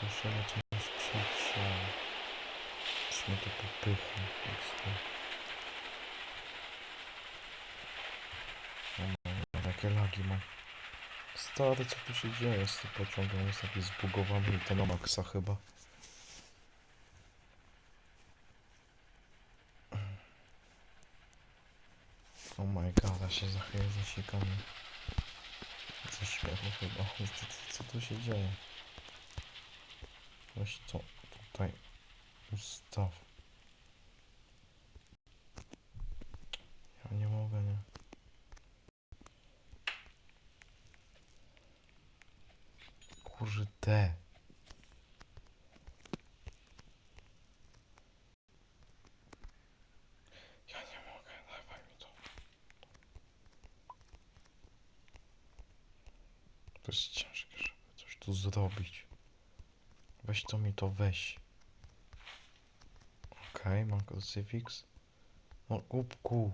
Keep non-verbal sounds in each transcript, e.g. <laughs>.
Słyszymy coś krzyczy. Coś mnie to popycha. XD. O no, jakie lagi mam. Stary, co tu się dzieje z tym pociągiem? Jest taki zbugowany i to na maksa chyba. Oh my god, ja się za chwilę zasikam. Śmiechu chyba. Co, co tu się dzieje? Weź to tutaj ustaw. Ja nie mogę, nie. Kurde. Ja nie mogę, dawaj mi to. To jest ciężkie, żeby coś tu zrobić. Weź to mi to weź. Okej, mam krucyfiks. No głupku.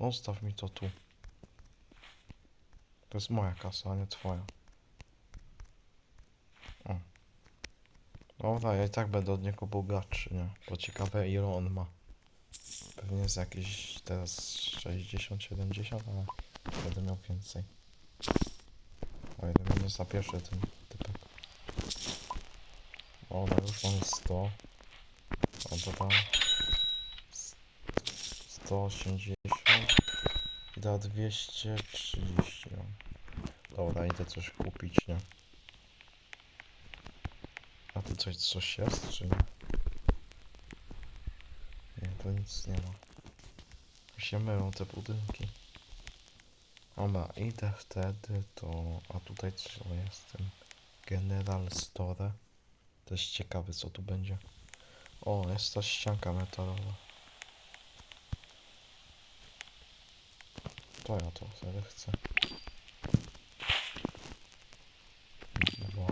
Zostaw mi to tu. To jest moja kasa, a nie twoja. O. Dobra, ja i tak będę od niego bogatszy, nie? Bo ciekawe ile on ma. Pewnie jest jakieś teraz 60-70, ale będę miał więcej. O ile mnie nie zapieszy ten typek. O, no już mam 100. O, to tam... 180. I da 230. No. Dobra, idę coś kupić, nie? A tu coś, coś jest, czy nie? Nie, to nic nie ma. Się mylą te budynki. Dobra, idę wtedy to... A tutaj co jest? Ten General Store. Też ciekawy co tu będzie. O, jest ta ścianka metalowa. To ja to wtedy chcę. Dwa.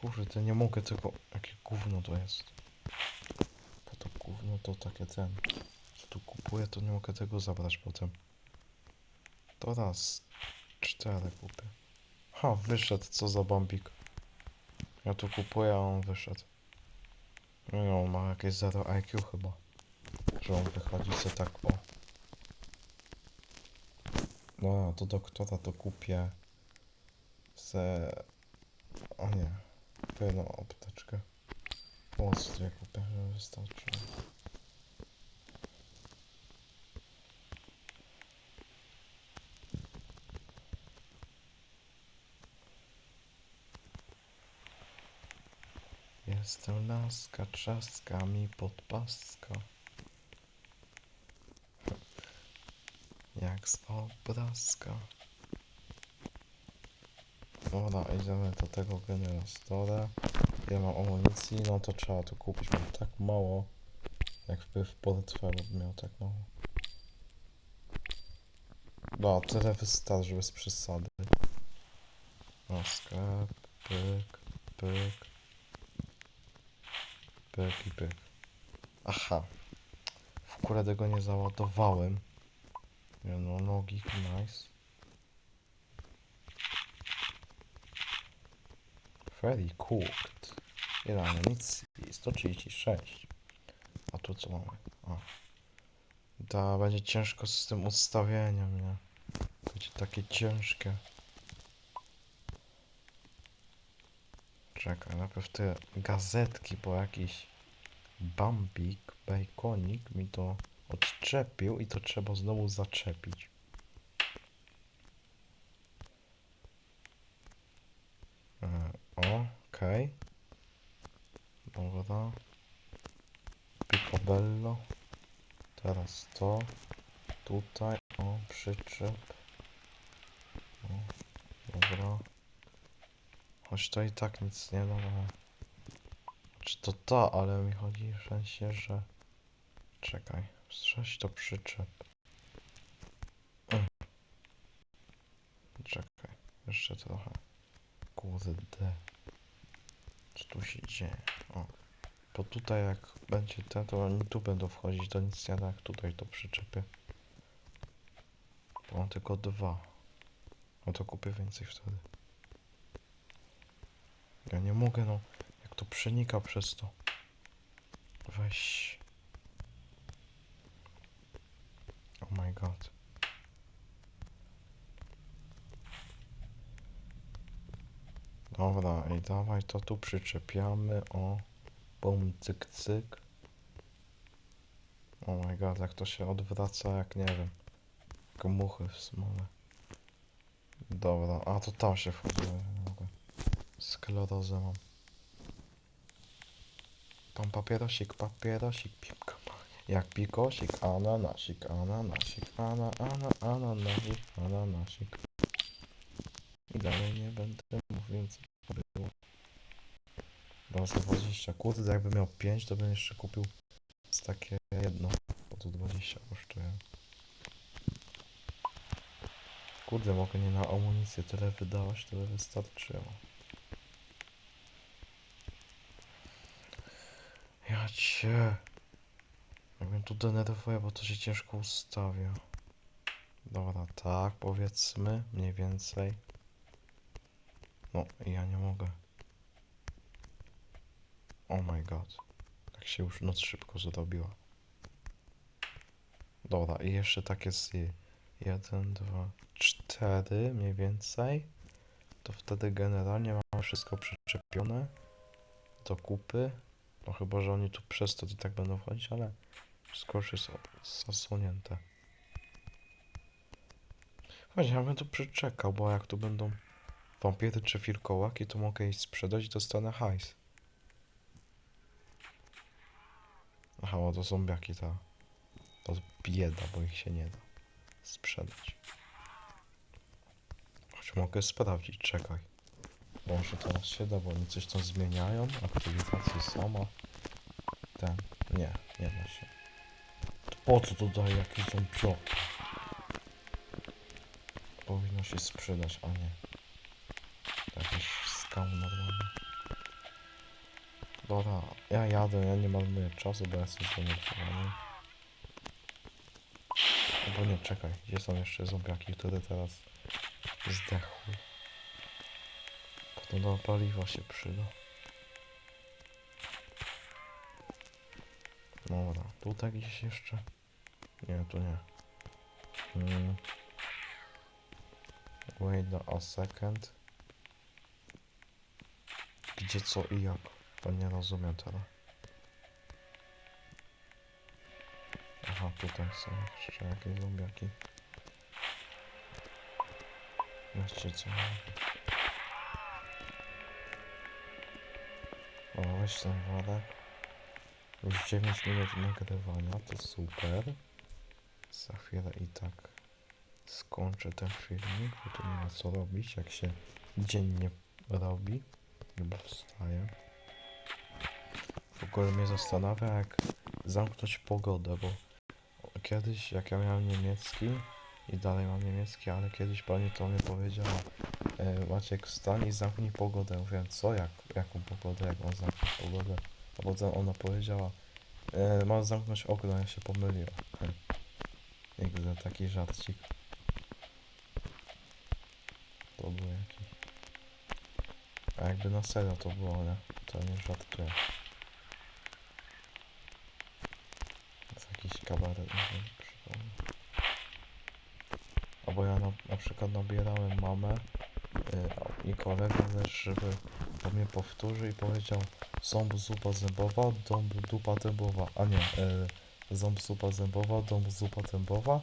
Kurde, nie mogę tego... Jakie gówno to jest. To gówno to takie ten... Co tu kupuję, to nie mogę tego zabrać potem. To raz... Cztery kupię. Ha, wyszedł, co za bambik. Ja tu kupuję, a on wyszedł. No, on ma jakieś 0 IQ chyba. Że on wychodzi se tak o. No, do doktora to kupię. Se... O nie. Pełną apteczkę. Ostry kupię, żeby wystarczyło. Jestem laska, trzaska mi podpaska. Jak z obrazka. Dobra, idziemy do tego generatora. Ja mam amunicji, no to trzeba tu kupić. Mam tak mało. Jakby w portfelu miał tak mało. No, tyle wystarczy bez przesady. No, sklep, pyk, pyk. Pyk i pyk. Aha. W ogóle tego nie załadowałem. Nie no, nogi, nice. Very cooked. Ile amunicji? 136. A tu co mamy? A. Da, będzie ciężko z tym ustawieniem, nie? Będzie takie ciężkie. Czekaj, najpierw te gazetki, bo jakiś bambik, bajkonik mi to odczepił i to trzeba znowu zaczepić. E, okej. Dobra. Picobello. Teraz to. Tutaj, o, przyczep. O, dobra. Choć to i tak nic nie da, ale... Czy to ta, ale mi chodzi w sensie, że... Czekaj, strzeć to przyczep. Czekaj, jeszcze trochę. Kurde. Co tu się dzieje? O. Bo tutaj jak będzie ten, to oni tu będą wchodzić, to nic nie da jak tutaj to przyczepię. Bo mam tylko dwa. No to kupię więcej wtedy. Ja nie mogę, no. Jak to przenika przez to. Weź. Oh my god. Dobra, i dawaj to tu przyczepiamy. O. Bum, cyk, cyk. Oh my god, jak to się odwraca, jak nie wiem. Jak muchy w smole. Dobra, a to tam się wchodziło. Sklerozę mam. Tam papierosik, papierosik, pipka. Jak pikosik, ananasik, ananasik, ana, ana, ananasik, ananasik. I dalej nie będę mówił, co było. Dobra, 120. Kurde, jakbym miał 5, to bym jeszcze kupił z takie jedno. Bo to 20 kosztuje. Kurde, mogę nie na amunicję tyle wydawać, tyle wystarczyło. Ja cię. Jak mnie tu denerwuje, bo to się ciężko ustawia. Dobra, tak, powiedzmy, mniej więcej. No, ja nie mogę. Oh my god. Tak się już noc szybko zrobiła. Dobra, i jeszcze takie z 1, 2, 4 mniej więcej. To wtedy generalnie mamy wszystko przyczepione do kupy. No chyba, że oni tu przez to i tak będą wchodzić, ale wszystko jest zasłonięte. Chodź, ja bym tu przyczekał, bo jak tu będą wampiry czy wilkołaki, to mogę ich sprzedać i dostanę hajs. Aha, bo to zombiaki, ta. To bieda, bo ich się nie da sprzedać. Choć mogę sprawdzić, czekaj. Może teraz się da, bo oni coś tam zmieniają, aktywizacje sama. Ten, nie, nie da się. To po co to daje jakieś zombiaki? Powinno się sprzedać, a nie. Jakiś skam normalny. Dobra, ja jadę, ja nie marnuję czasu, bo ja jestem zdenerwowany. Albo nie, czekaj, gdzie są jeszcze zombiaki, które teraz zdechły. Potem do paliwa się przyda. Dobra, tutaj gdzieś jeszcze? Nie, tu nie. Hmm. Wait a second. Gdzie, co i jak? To nie rozumiem teraz. Aha, tutaj są jeszcze jakieś zombiaki. Weźcie co O, ten worek. Już 9 minut nagrywania, to super. Za chwilę i tak skończę ten filmik, bo tu nie ma co robić, jak się dzień nie robi. Chyba wstaję. W ogóle mnie zastanawia, jak zamknąć pogodę, bo kiedyś, jak ja miałem niemiecki i dalej mam niemiecki, ale kiedyś pani to mnie powiedziała e, Maciek wstań i zamknij pogodę. Mówiłem, co? Jak, jaką pogodę? Jak mam zamknąć pogodę? A potem ona powiedziała e, zamknąć okno, ja się pomyliła. <laughs> Nigdy taki żarcik. To był jakiś. A jakby na serio to było, nie? To nie żartuję. To jest jakiś kabaret. Albo ja na, na przykład nabierałem mamę y, i kolegę też, żeby to mnie powtórzył i powiedział ząb zupa zębowa, dąb dupa dębowa, a nie, y, ząb zupa zębowa, dąb zupa dębowa,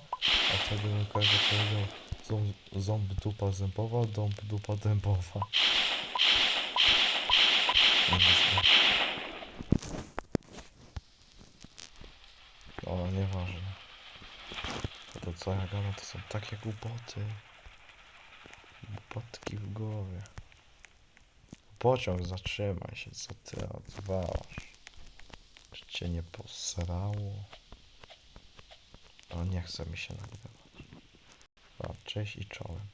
a wtedy mój kolega powiedział ząb, ząb dupa zębowa, dąb dupa dębowa. O, nieważne. Co ja gadam, to są takie głupoty. Głupotki w głowie. Pociąg, zatrzymaj się, co ty odwalasz? Czy cię nie posrało? O, nie chce mi się nagrywać. A, cześć i czołem.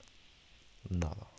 Nada.